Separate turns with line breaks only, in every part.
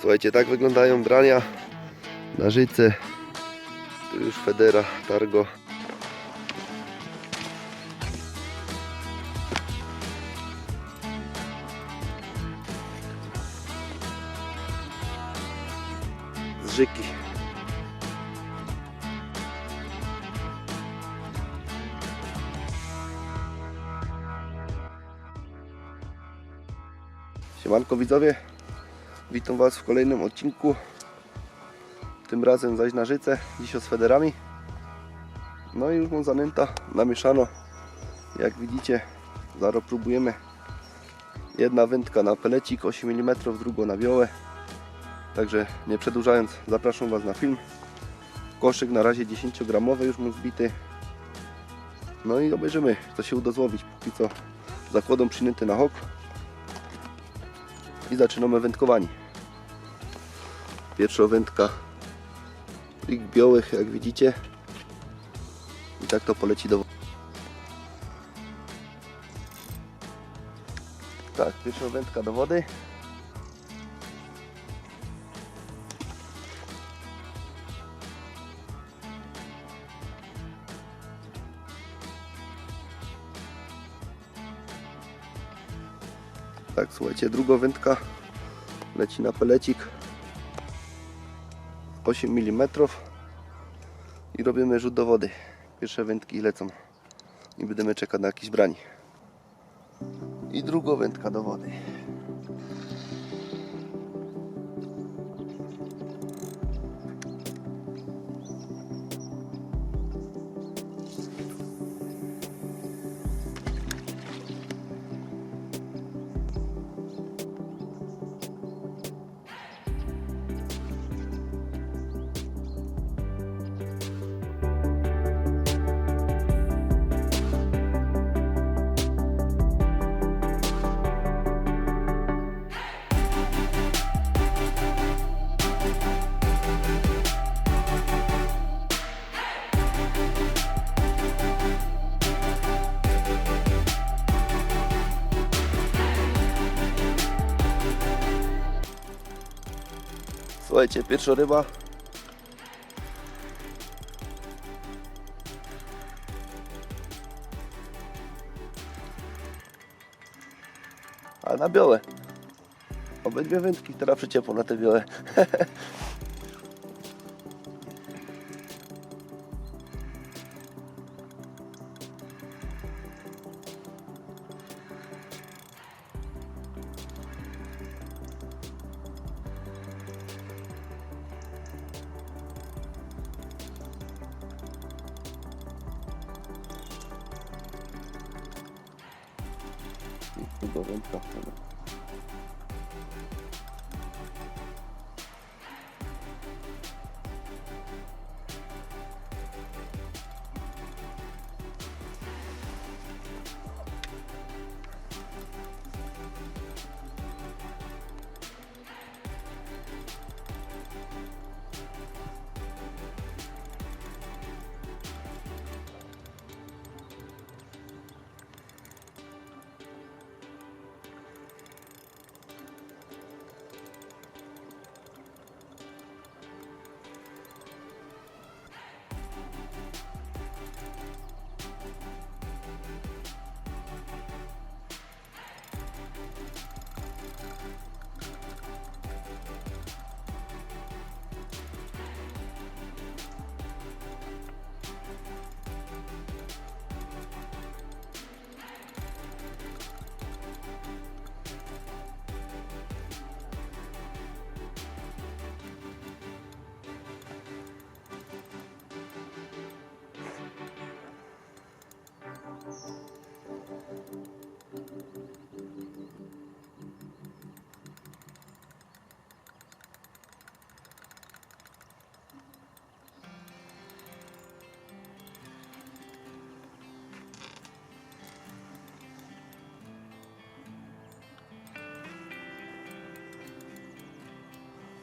Słuchajcie, tak wyglądają brania na życe. Tu już Federa, Targo. Z żyki. Siemanko widzowie, witam Was w kolejnym odcinku. Tym razem zaś na życe, dziś z federami. No i już mam zanęta, namieszano. Jak widzicie, zaraz próbujemy. Jedna wędka na pelecik 8 mm, drugą na wiołę. Także nie przedłużając, zapraszam Was na film. Koszyk na razie 10 gramowy już mam zbity. No i obejrzymy, co się uda złowić. Póki co zakładam przynęty na hok i zaczynamy wędkowanie. Pierwsza wędka plik białych, jak widzicie. I tak to poleci do. Tak, pierwsza wędka do wody. Tak, słuchajcie, druga wędka leci na pelecik 8 mm i robimy rzut do wody. Pierwsze wędki lecą i będziemy czekać na jakieś brani. I druga wędka do wody. Słuchajcie, pierwsza ryba. A na białe. Obydwie wędki, teraz przyciepło na te białe. Druga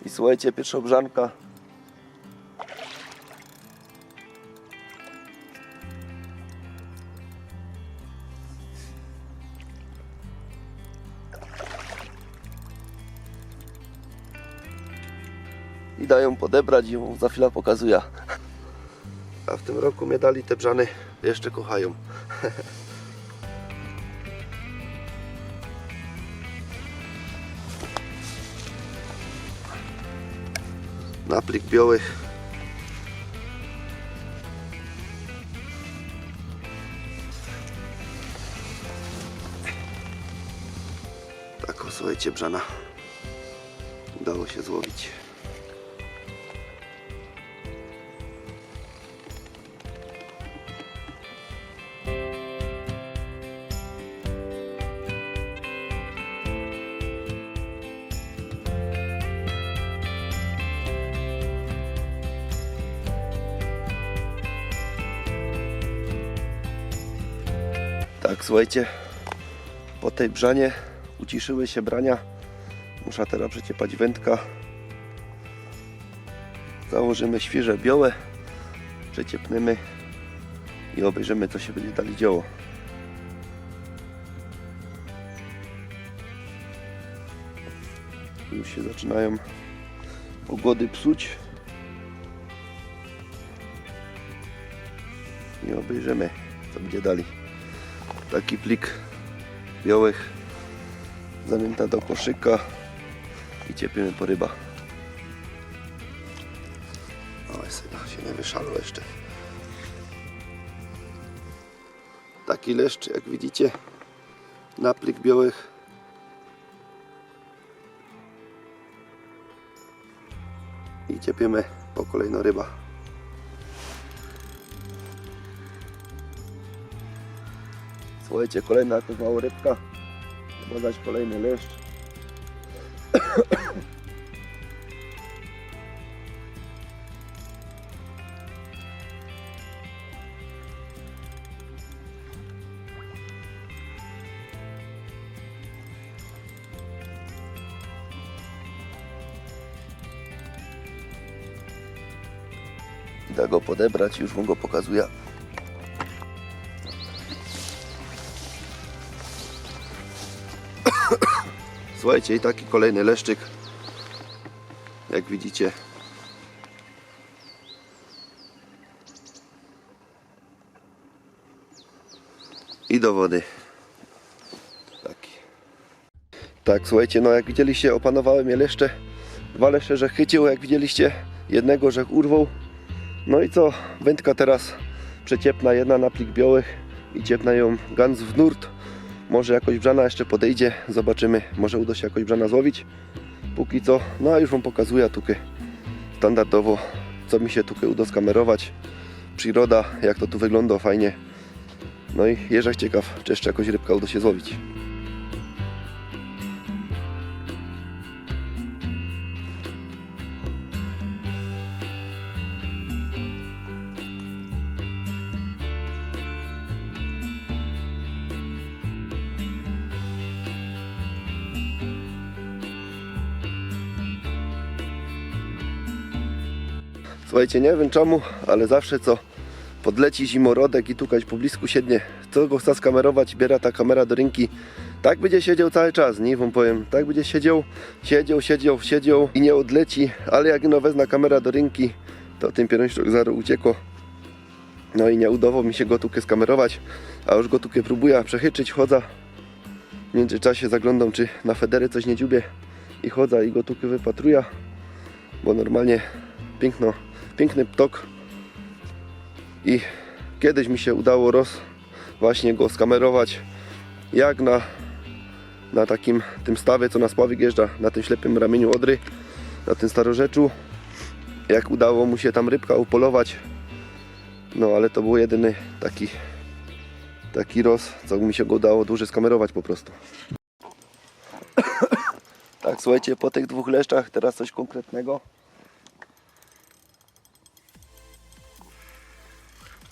I słuchajcie, pierwsza brzanka. i dają podebrać i ją za chwilę pokazuję. A w tym roku mnie dali te brzany jeszcze kochają. Naplik białych. Tak, o, słuchajcie, brzana. Udało się złowić. Tak, słuchajcie, po tej brzanie uciszyły się brania. Muszę teraz przeciepać wędka. Założymy świeże białe, przeciepniemy i obejrzymy co się będzie dalej działo. Już się zaczynają pogody psuć. I obejrzymy co będzie dalej. Taki plik białych zanęta do koszyka i ciepimy po ryba. O, syna się nie wyszalło jeszcze. Taki leszcz, jak widzicie, na plik białych. I ciepimy po kolejno ryba. Słuchajcie, kolejna jakaś mała rybka. Podać kolejny leszcz. Idę go podebrać, już wam go pokazuję. Słuchajcie, i taki kolejny leszczyk. Jak widzicie. I do wody. Taki. Tak, słuchajcie, no jak widzieliście, opanowałem je leszcze. Dwa leszcze, że chycił, jak widzieliście. Jednego, że urwał. No i co? Wędka teraz przeciepna, jedna na plik białych i ciepna ją gans w nurt. Może jakoś brzana jeszcze podejdzie, zobaczymy. Może uda się jakoś brzana złowić. Póki co, no a już Wam pokazuję tukę standardowo, co mi się tukę uda skamerować. Przyroda, jak to tu wygląda fajnie. No i jeżdżak ciekaw, czy jeszcze jakoś rybka uda się złowić. Słuchajcie, nie wiem czemu, ale zawsze co podleci zimorodek i tukać po blisku siednie, co go chce skamerować, biera ta kamera do ręki. Tak będzie siedział cały czas, nie wam powiem. Tak będzie siedział, siedział, siedział, siedział i nie odleci, ale jak no wezna kamera do ręki, to tym pierączek zaro uciekło. No i nie udało mi się go tukę skamerować, a już go tukę próbuję przechyczyć, chodza. W międzyczasie zaglądam, czy na federy coś nie dziubie i chodza i go tukę wypatruję, bo normalnie piękno, piękny ptok. I kiedyś mi się udało roz właśnie go skamerować jak na, na takim tym stawie co na spławik jeżdża na tym ślepym ramieniu Odry na tym starorzeczu. Jak udało mu się tam rybka upolować. No ale to był jedyny taki taki roz co mi się go udało dłużej skamerować po prostu. Tak słuchajcie po tych dwóch leszczach teraz coś konkretnego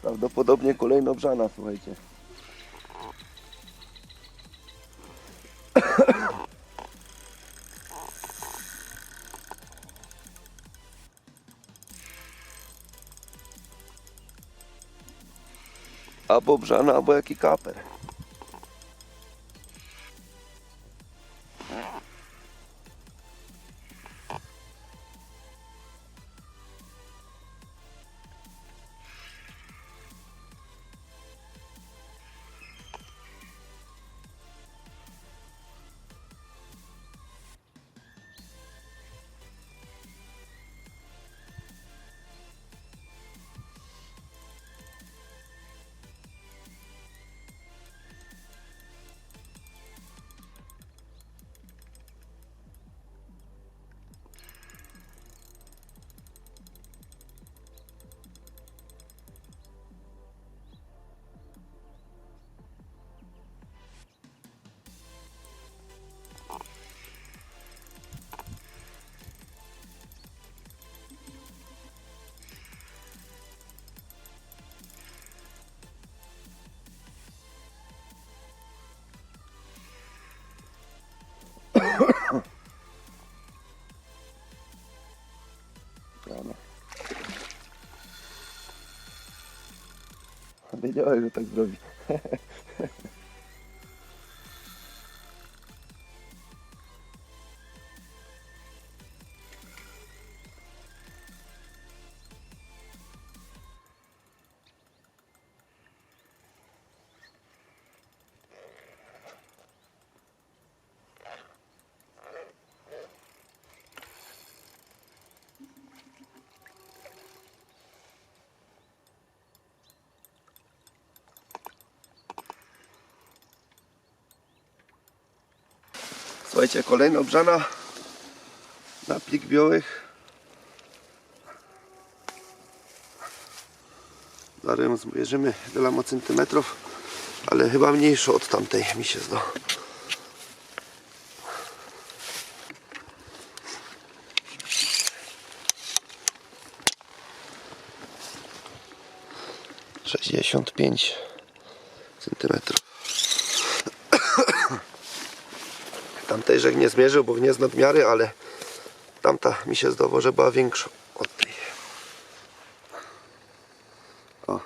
Prawdopodobnie kolejna brzana, słuchajcie. Albo brzana, albo jaki kaper. Wiedziałem, że tak zrobi. Słuchajcie, kolejna obrzana na plik białych. Zaraz zmierzymy wiele ma centymetrów, ale chyba mniejsza od tamtej mi się zda. Sześćdziesiąt pięć centymetrów. Tamtej żeg nie zmierzył, bo nie z nadmiary, ale tamta mi się zdawało, że była większa od tej. O.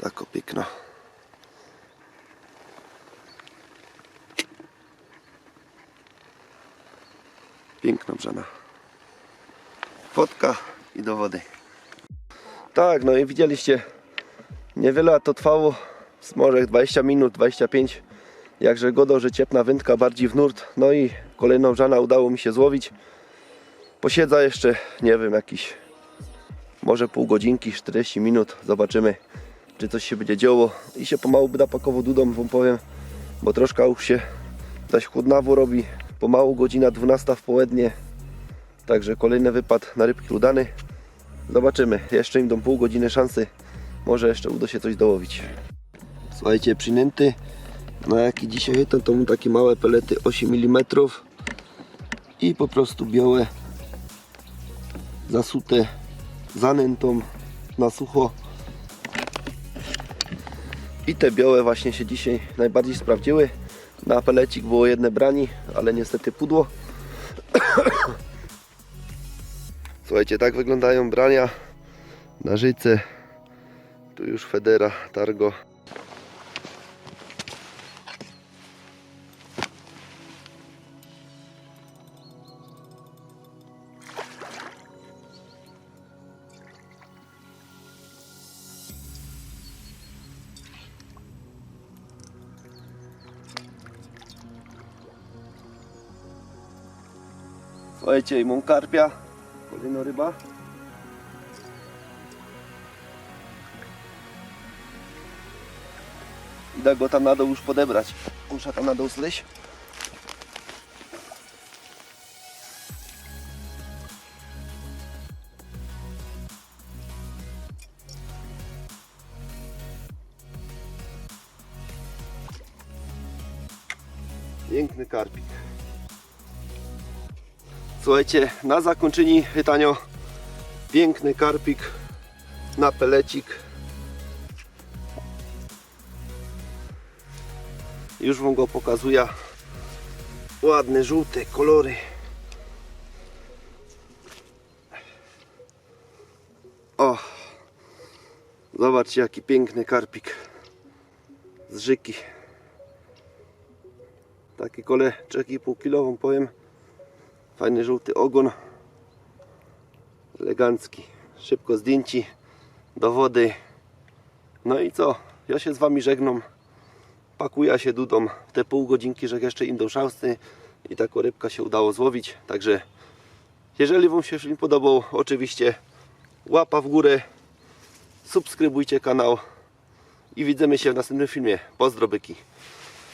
Tak o piękno. Piękna brzana. Fotka i do wody. Tak, no i widzieliście, niewiele to trwało, może 20 minut, 25. Jakże godo, że ciepna wędka bardziej w nurt. No i kolejną żana udało mi się złowić. Posiedza jeszcze, nie wiem, jakiś może pół godzinki, 40 minut. Zobaczymy, czy coś się będzie działo. I się pomału będę pakował dudą, wam powiem, bo troszkę już się zaś chłodnawo robi. Pomału godzina 12 w południe. Także kolejny wypad na rybki udany. Zobaczymy. Jeszcze im dam pół godziny szansy. Może jeszcze uda się coś dołowić. Słuchajcie, przynęty. Na jaki dzisiaj chytam, to mu takie małe pelety 8 mm i po prostu białe zasute zanętą na sucho. I te białe właśnie się dzisiaj najbardziej sprawdziły. Na pelecik było jedne brani, ale niestety pudło. Słuchajcie, tak wyglądają brania na życe tu już Federa, Targo Słuchajcie, i mam karpia, kolejna ryba. Idę go tam na dół już podebrać. Muszę tam na dół zleść. Słuchajcie, na zakończenie pytanio piękny karpik na pelecik. Już wam go pokazuję. Ładne, żółte kolory. O! Zobaczcie jaki piękny karpik z żyki. Taki kole 3,5 kg wam powiem. Fajny żółty ogon. Elegancki. Szybko zdjęci do wody. No i co? Ja się z wami żegnam. Pakuję się dudą te pół godzinki, że jeszcze im do i taką rybkę się udało złowić. Także jeżeli wam się film podobał, oczywiście łapa w górę, subskrybujcie kanał i widzimy się w następnym filmie. Pozdro byki.